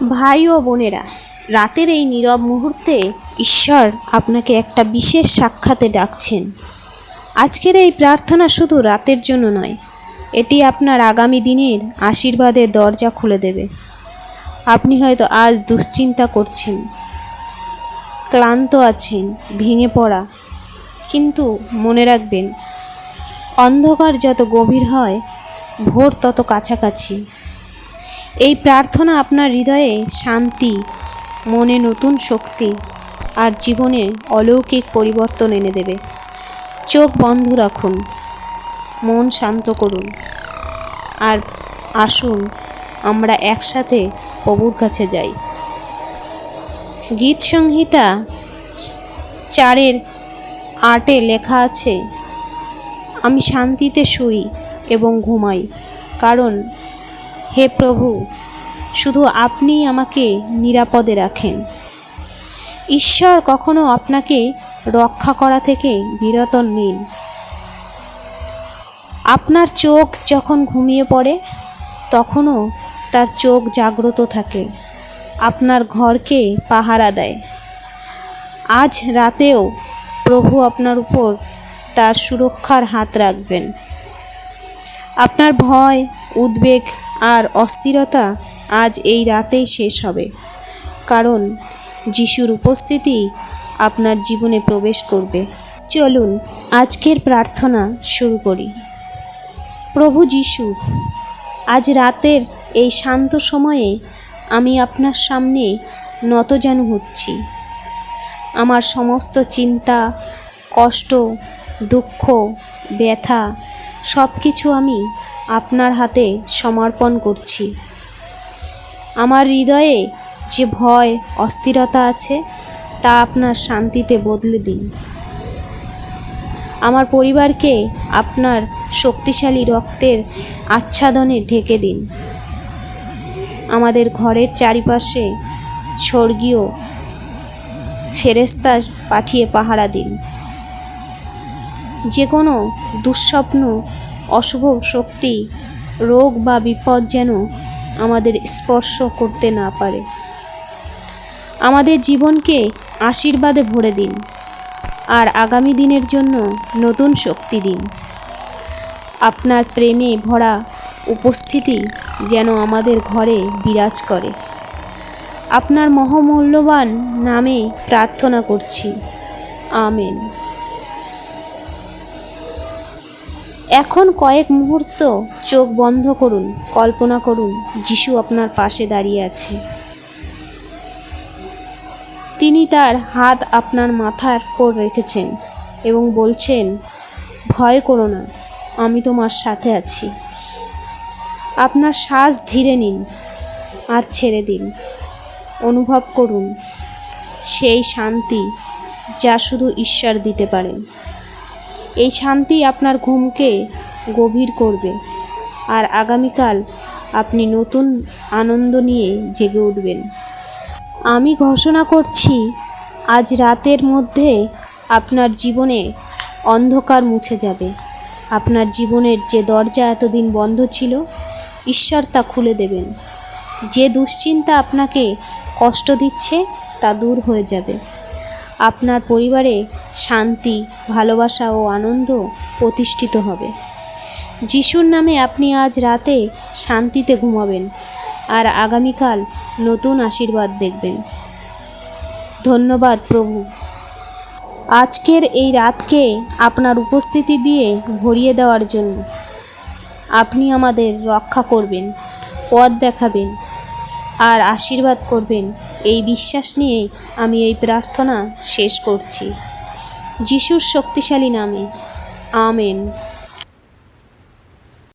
ভাই ও বোনেরা, রাতের এই নীরব মুহূর্তে ঈশ্বর আপনাকে একটা বিশেষ সাক্ষাতে ডাকছেন। আজকের এই প্রার্থনা শুধু রাতের জন্য নয়, এটি আপনার আগামী দিনের আশীর্বাদের দরজা খুলে দেবে। আপনি হয়তো আজ দুশ্চিন্তা করছেন, ক্লান্ত আছেন, ভেঙে পড়া, কিন্তু মনে রাখবেন, অন্ধকার যত গভীর হয়, ভোর তত কাছাকাছি। এই প্রার্থনা আপনার হৃদয়ে শান্তি, মনে নতুন শক্তি আর জীবনে অলৌকিক পরিবর্তন এনে দেবে। চোখ বন্ধ রাখুন, মন শান্ত করুন আর আসুন, আমরা একসাথে প্রভুর কাছে যাই। গীত সংহিতা চারের আটে লেখা আছে, আমি শান্তিতে শুই এবং ঘুমাই, কারণ হে প্রভু, শুধু আপনি আমাকে নিরাপদে রাখেন। ঈশ্বর কখনো আপনাকে রক্ষা করা থেকে বিরত নিন আপনার চোখ যখন ঘুমিয়ে পড়ে, তখনও তার চোখ জাগ্রত থাকে। আপনার ঘরকে পাহারা দেয়। আজ রাতেও প্রভু আপনার উপর তার সুরক্ষার হাত রাখবেন। আপনার ভয়, উদ্বেগ আর অস্থিরতা আজ এই রাতেই শেষ হবে। কারণ যিশুর উপস্থিতি আপনার জীবনে প্রবেশ করবে। চলুন আজকের প্রার্থনা শুরু করি। প্রভু যিশু, আজ রাতের এই শান্ত সময়ে আমি আপনার সামনে নতজানু হচ্ছি। আমার সমস্ত চিন্তা, কষ্ট, দুঃখ, ব্যথা সব কিছু আমি আপনার হাতে সমর্পণ করছি। আমার হৃদয়ে যে ভয়, অস্থিরতা আছে, তা আপনার শান্তিতে বদলে দিন। আমার পরিবারকে আপনার শক্তিশালী রক্তের আচ্ছাদনে ঢেকে দিন। আমাদের ঘরের চারিপাশে স্বর্গীয় ফেরেস্তা পাঠিয়ে পাহারা দিন। যে কোনো দুঃস্বপ্ন, অশুভ শক্তি, রোগ বা বিপদ যেন আমাদের স্পর্শ করতে না পারে। আমাদের জীবনকে আশীর্বাদে ভরে দিন আর আগামী দিনের জন্য নতুন শক্তি দিন। আপনার প্রেমে ভরা উপস্থিতি যেন আমাদের ঘরে বিরাজ করে। আপনার মহামূল্যবান নামে প্রার্থনা করছি। আমেন। এখন কয়েক মুহূর্ত চোখ বন্ধ করুন, কল্পনা করুন, যিশু আপনার পাশে দাঁড়িয়ে আছে। তিনি তার হাত আপনার মাথার উপর রেখেছেন এবং বলছেন, ভয় করো না, আমি তোমার সাথে আছি। আপনার শ্বাস ধীরে নিন আর ছেড়ে দিন। অনুভব করুন সেই শান্তি যা শুধু ঈশ্বর দিতে পারেন। এই শান্তি আপনার ঘুমকে গভীর করবে। আর আগামীকাল আপনি নতুন আনন্দ নিয়ে জেগে উঠবেন। আমি ঘোষণা করছি, আজ রাতের মধ্যে আপনার জীবনে অন্ধকার মুছে যাবে। আপনার জীবনের যে দরজা এতদিন বন্ধ ছিল, ঈশ্বর তা খুলে দেবেন। যে দুশ্চিন্তা আপনাকে কষ্ট দিচ্ছে, তা দূর হয়ে যাবে। আপনার পরিবারে শান্তি, ভালোবাসা ও আনন্দ প্রতিষ্ঠিত হবে। যিশুর নামে আপনি আজ রাতে শান্তিতে ঘুমাবেন আর আগামীকাল নতুন আশীর্বাদ দেখবেন। ধন্যবাদ প্রভু। আজকের এই রাতকে আপনার উপস্থিতি দিয়ে ভরিয়ে দেওয়ার জন্য আপনি আমাদের রক্ষা করবেন, পথ দেখাবেন আর আশীর্বাদ করবেন এই বিশ্বাস নিয়ে আমি এই প্রার্থনা শেষ করছি। যিশুর শক্তিশালী নামে। আমেন।